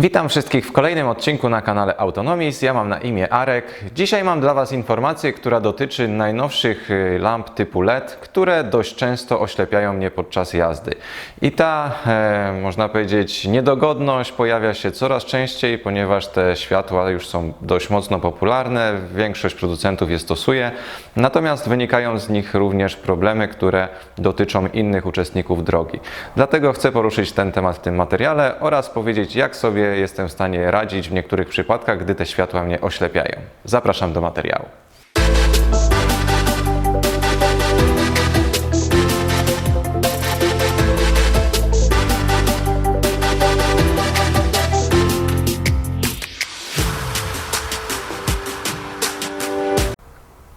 Witam wszystkich w kolejnym odcinku na kanale Autonomis. Ja mam na imię Arek. Dzisiaj mam dla Was informację, która dotyczy najnowszych y, lamp typu LED, które dość często oślepiają mnie podczas jazdy. I ta, e, można powiedzieć, niedogodność pojawia się coraz częściej, ponieważ te światła już są dość mocno popularne, większość producentów je stosuje, natomiast wynikają z nich również problemy, które dotyczą innych uczestników drogi. Dlatego chcę poruszyć ten temat w tym materiale oraz powiedzieć, jak sobie jestem w stanie radzić w niektórych przypadkach, gdy te światła mnie oślepiają. Zapraszam do materiału.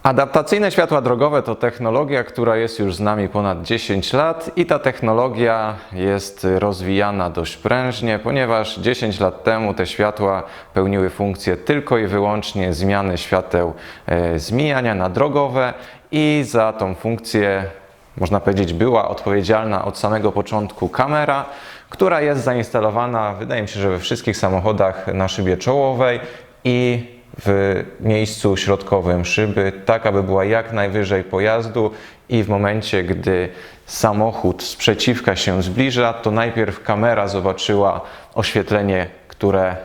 Adaptacyjne światła drogowe to technologia, która jest już z nami ponad 10 lat i ta technologia jest rozwijana dość prężnie, ponieważ 10 lat temu te światła pełniły funkcję tylko i wyłącznie zmiany świateł e, z mijania na drogowe i za tą funkcję można powiedzieć, była odpowiedzialna od samego początku kamera, która jest zainstalowana, wydaje mi się, że we wszystkich samochodach na szybie czołowej i w miejscu środkowym szyby, tak aby była jak najwyżej pojazdu i w momencie, gdy samochód sprzeciwka się zbliża, to najpierw kamera zobaczyła oświetlenie, które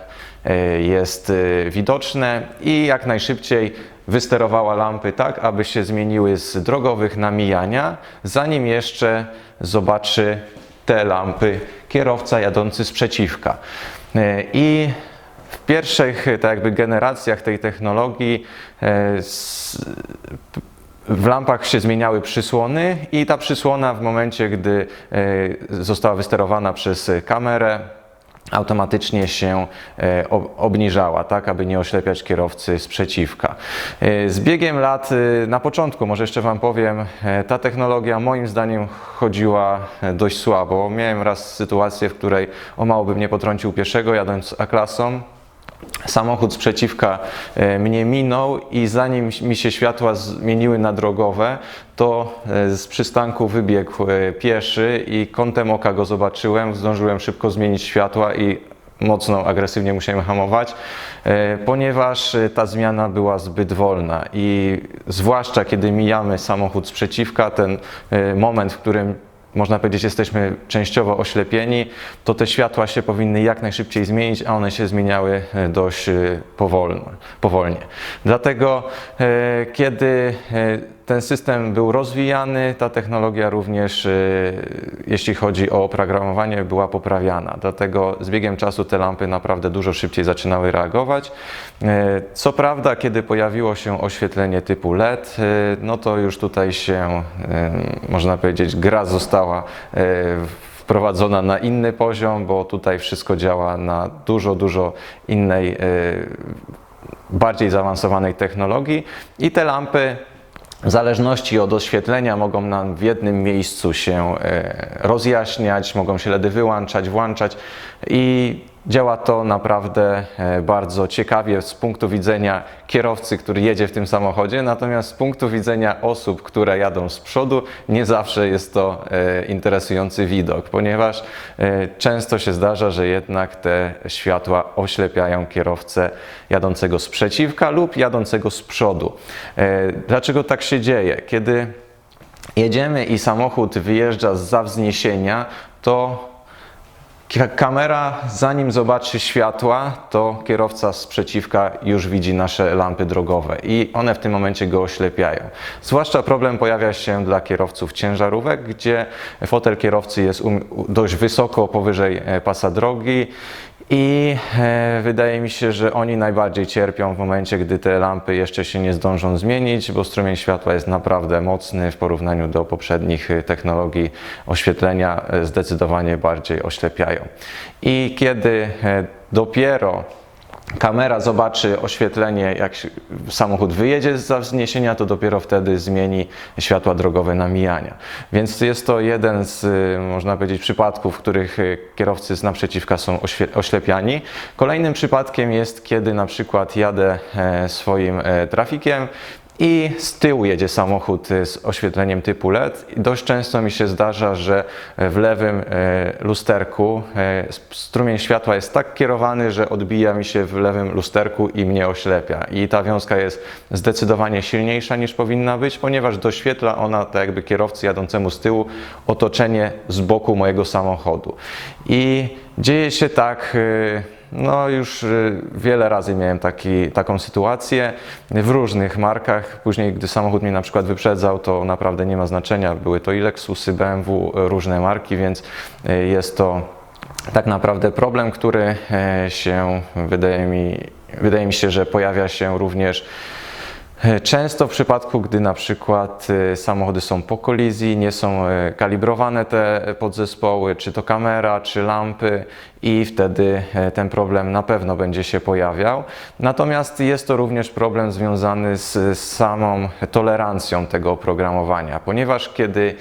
e, jest e, widoczne i jak najszybciej wysterowała lampy tak, aby się zmieniły z drogowych na mijania, zanim jeszcze zobaczy te lampy kierowca jadący sprzeciwka. E, I w pierwszych tak jakby generacjach tej technologii e, s- w lampach się zmieniały przysłony i ta przysłona w momencie, gdy e, została wysterowana przez kamerę, automatycznie się e, ob- obniżała, tak aby nie oślepiać kierowcy sprzeciwka. E, Z biegiem lat, e, na początku, może jeszcze Wam powiem, e, ta technologia moim zdaniem chodziła e, dość słabo. Miałem raz sytuację, w której o mało bym nie potrącił pieszego jadąc A-klasą. Samochód sprzeciwka e, mnie minął i zanim mi się światła zmieniły na drogowe, to e, z przystanku wybiegł e, pieszy i kątem oka go zobaczyłem. Zdążyłem szybko zmienić światła i mocno agresywnie musiałem hamować, ponieważ ta zmiana była zbyt wolna i zwłaszcza kiedy mijamy samochód sprzeciwka, ten moment, w którym można powiedzieć, jesteśmy częściowo oślepieni, to te światła się powinny jak najszybciej zmienić, a one się zmieniały e, dość e, powolno, powolnie. Dlatego, e, kiedy ten system był rozwijany, ta technologia również, e, jeśli chodzi o oprogramowanie, była poprawiana. Dlatego z biegiem czasu te lampy naprawdę dużo szybciej zaczynały reagować. E, Co prawda, kiedy pojawiło się oświetlenie typu LED, e, no to już tutaj się, można powiedzieć, gra została wprowadzona na inny poziom, bo tutaj wszystko działa na dużo, dużo innej, bardziej zaawansowanej technologii i te lampy w zależności od oświetlenia mogą nam w jednym miejscu się e, rozjaśniać, mogą się LEDy wyłączać, włączać i działa to naprawdę e, bardzo ciekawie z punktu widzenia kierowcy, który jedzie w tym samochodzie, natomiast z punktu widzenia osób, które jadą z przodu, nie zawsze jest to e, interesujący widok, ponieważ e, często się zdarza, że jednak te światła oślepiają kierowcę jadącego z przeciwka lub jadącego z przodu. Dlaczego tak się dzieje? Kiedy jedziemy i samochód wyjeżdża z za wzniesienia, to Kamera, zanim zobaczy światła, to kierowca z przeciwka już widzi nasze lampy drogowe i one w tym momencie go oślepiają. Zwłaszcza problem pojawia się dla kierowców ciężarówek, gdzie fotel kierowcy jest um- dość wysoko powyżej e, pasa drogi i e, wydaje mi się, że oni najbardziej cierpią w momencie, gdy te lampy jeszcze się nie zdążą zmienić, bo strumień światła jest naprawdę mocny w porównaniu do poprzednich e, technologii oświetlenia, e, zdecydowanie bardziej oślepiają. I kiedy dopiero kamera zobaczy oświetlenie, jak samochód wyjedzie z wzniesienia, to dopiero wtedy zmieni światła drogowe na mijania. Więc jest to jeden z, y, można powiedzieć, przypadków, w których y, kierowcy z naprzeciwka są oślepiani. Kolejnym przypadkiem jest, kiedy na przykład jadę e, swoim e, trafikiem i z tyłu jedzie samochód y, z oświetleniem typu LED. Dość często mi się zdarza, że w lewym e, lusterku e, strumień światła jest tak kierowany, że odbija mi się w lewym lusterku i mnie oślepia. I ta wiązka jest zdecydowanie silniejsza niż powinna być, ponieważ doświetla ona, tak jakby kierowcy jadącemu z tyłu, otoczenie z boku mojego samochodu. I dzieje się tak. No już y, wiele razy miałem taki, taką sytuację w różnych markach. Później, gdy samochód mnie na przykład wyprzedzał, to naprawdę nie ma znaczenia. Były to i Lexusy, BMW, y, różne marki, więc y, jest to tak naprawdę problem, który e, się wydaje mi, wydaje mi się, że pojawia się również Często w przypadku, gdy na przykład e, samochody są po kolizji, nie są e, kalibrowane te podzespoły, czy to kamera, czy lampy, i wtedy e, ten problem na pewno będzie się pojawiał. Natomiast jest to również problem związany z samą tolerancją tego oprogramowania, ponieważ kiedy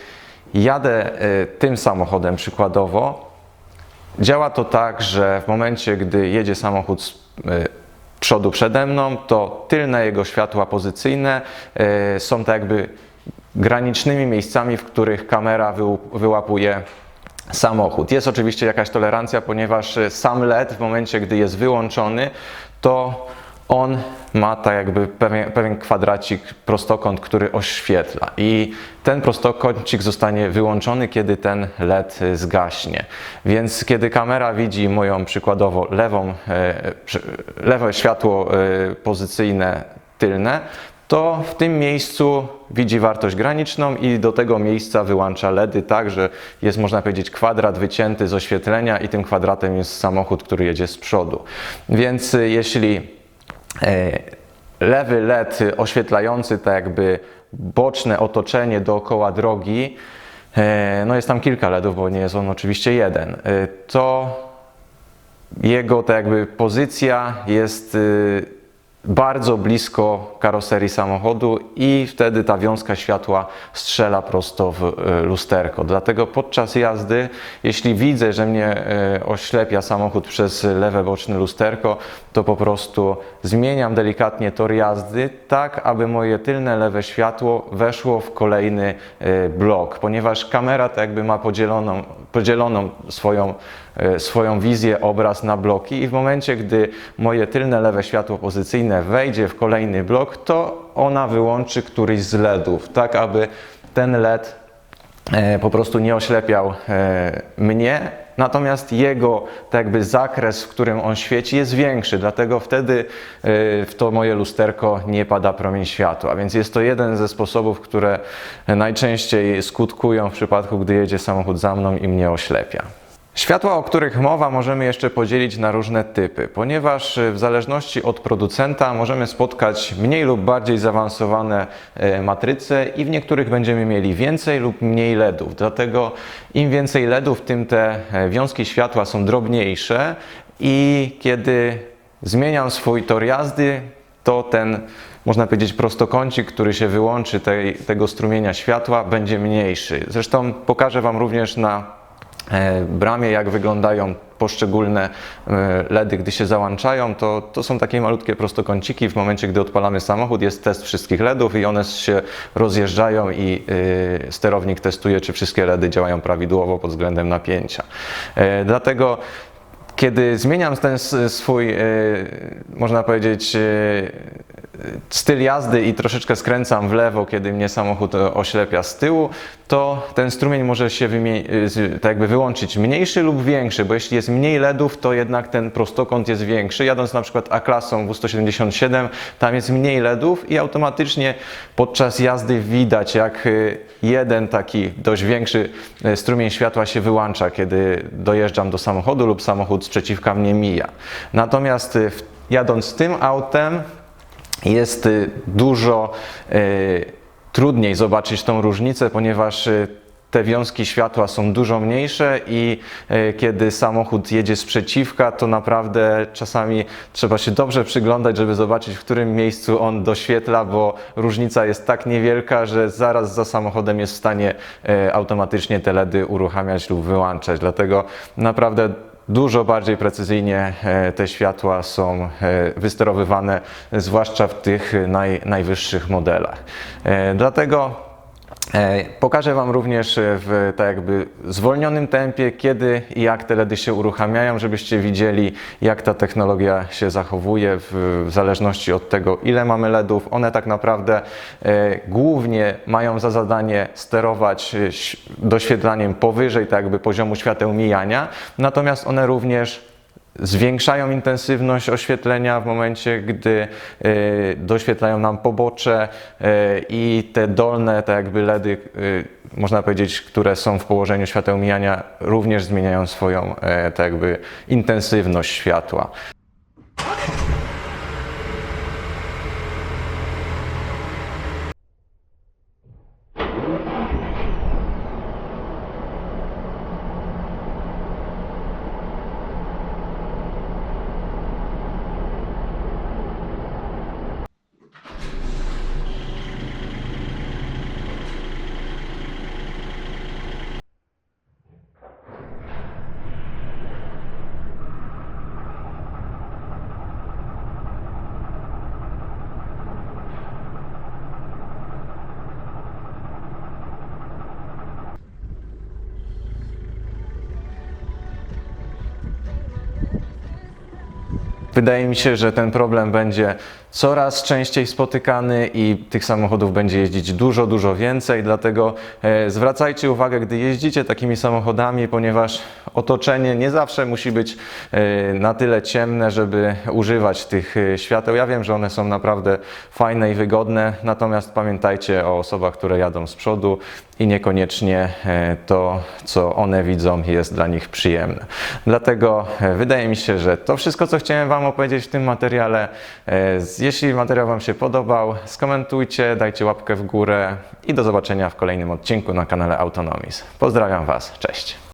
jadę e, tym samochodem przykładowo, Działa to tak, że w momencie, gdy jedzie samochód z przodu przede mną, to tylne jego światła pozycyjne y, są tak jakby granicznymi miejscami, w których kamera wył- wyłapuje samochód. Jest oczywiście jakaś tolerancja, ponieważ y, sam LED w momencie, gdy jest wyłączony, to on ma tak jakby pewien, pewien kwadracik, prostokąt, który oświetla i ten prostokącik zostanie wyłączony, kiedy ten LED zgaśnie. Więc kiedy kamera widzi moją przykładowo lewą, e, lewe światło e, pozycyjne tylne, to w tym miejscu widzi wartość graniczną i do tego miejsca wyłącza LEDy tak, że jest można powiedzieć kwadrat wycięty z oświetlenia i tym kwadratem jest samochód, który jedzie z przodu. Więc y, jeśli e, lewy LED oświetlający tak jakby boczne otoczenie dookoła drogi, e, no jest tam kilka LEDów, bo nie jest on oczywiście jeden, e, to jego tak jakby pozycja jest y, bardzo blisko karoserii samochodu i wtedy ta wiązka światła strzela prosto w y, lusterko. Dlatego podczas jazdy, jeśli widzę, że mnie y, oślepia samochód przez lewe boczne lusterko, to po prostu zmieniam delikatnie tor jazdy, tak aby moje tylne lewe światło weszło w kolejny y, blok, ponieważ kamera tak jakby ma podzieloną, podzieloną swoją e, swoją wizję, obraz na bloki. I w momencie, gdy moje tylne lewe światło pozycyjne wejdzie w kolejny blok, to ona wyłączy któryś z LEDów, tak aby ten LED e, po prostu nie oślepiał e, mnie, natomiast jego tak jakby zakres, w którym on świeci jest większy, dlatego wtedy e, w to moje lusterko nie pada promień światła, więc jest to jeden ze sposobów, które najczęściej skutkują w przypadku, gdy jedzie samochód za mną i mnie oślepia. Światła, o których mowa, możemy jeszcze podzielić na różne typy, ponieważ y, w zależności od producenta możemy spotkać mniej lub bardziej zaawansowane e, matryce i w niektórych będziemy mieli więcej lub mniej LEDów. Dlatego im więcej LEDów, tym te e, wiązki światła są drobniejsze i kiedy zmieniam swój tor jazdy, to ten, można powiedzieć, prostokącik, który się wyłączy tej, tego strumienia światła, będzie mniejszy. Zresztą pokażę Wam również na e, bramie, jak wyglądają poszczególne e, LEDy, gdy się załączają, to, to są takie malutkie prostokąciki. W momencie, gdy odpalamy samochód, jest test wszystkich LEDów i one się rozjeżdżają i e, sterownik testuje, czy wszystkie LEDy działają prawidłowo pod względem napięcia. E, Dlatego kiedy zmieniam ten swój, e, można powiedzieć, e, styl jazdy i troszeczkę skręcam w lewo, kiedy mnie samochód oślepia z tyłu, to ten strumień może się tak jakby wyłączyć mniejszy lub większy, bo jeśli jest mniej LEDów, to jednak ten prostokąt jest większy. Jadąc na przykład A-klasą W177, tam jest mniej LEDów i automatycznie podczas jazdy widać, jak e, jeden taki dość większy strumień światła się wyłącza, kiedy dojeżdżam do samochodu lub samochód sprzeciwka mnie mija. Natomiast w- jadąc tym autem, jest y, dużo y, trudniej zobaczyć tą różnicę, ponieważ y, te wiązki światła są dużo mniejsze i y, kiedy samochód jedzie sprzeciwka, to naprawdę czasami trzeba się dobrze przyglądać, żeby zobaczyć, w którym miejscu on doświetla, bo różnica jest tak niewielka, że zaraz za samochodem jest w stanie y, automatycznie te LEDy uruchamiać lub wyłączać. Dlatego naprawdę dużo bardziej precyzyjnie e, te światła są e, wysterowywane, zwłaszcza w tych naj, najwyższych modelach. E, Dlatego Pokażę Wam również e, w tak jakby zwolnionym tempie, kiedy i jak te LEDy się uruchamiają, żebyście widzieli, jak ta technologia się zachowuje w, zależności od tego, ile mamy LEDów. One tak naprawdę e, głównie mają za zadanie sterować e, doświetlaniem powyżej tak jakby poziomu świateł mijania, natomiast one również zwiększają intensywność oświetlenia w momencie, gdy y, doświetlają nam pobocze y, i te dolne, tak jakby LEDy, y, można powiedzieć, które są w położeniu świateł mijania, również zmieniają swoją tak jakby intensywność światła. Wydaje mi się, że ten problem będzie coraz częściej spotykany i tych samochodów będzie jeździć dużo, dużo więcej, dlatego e, zwracajcie uwagę, gdy jeździcie takimi samochodami, ponieważ otoczenie nie zawsze musi być e, na tyle ciemne, żeby używać tych e, świateł. Ja wiem, że one są naprawdę fajne i wygodne, natomiast pamiętajcie o osobach, które jadą z przodu i niekoniecznie to, co one widzą, jest dla nich przyjemne. Dlatego wydaje mi się, że to wszystko, co chciałem Wam opowiedzieć w tym materiale. E, Jeśli materiał Wam się podobał, skomentujcie, dajcie łapkę w górę i do zobaczenia w kolejnym odcinku na kanale Autonomis. Pozdrawiam Was, cześć.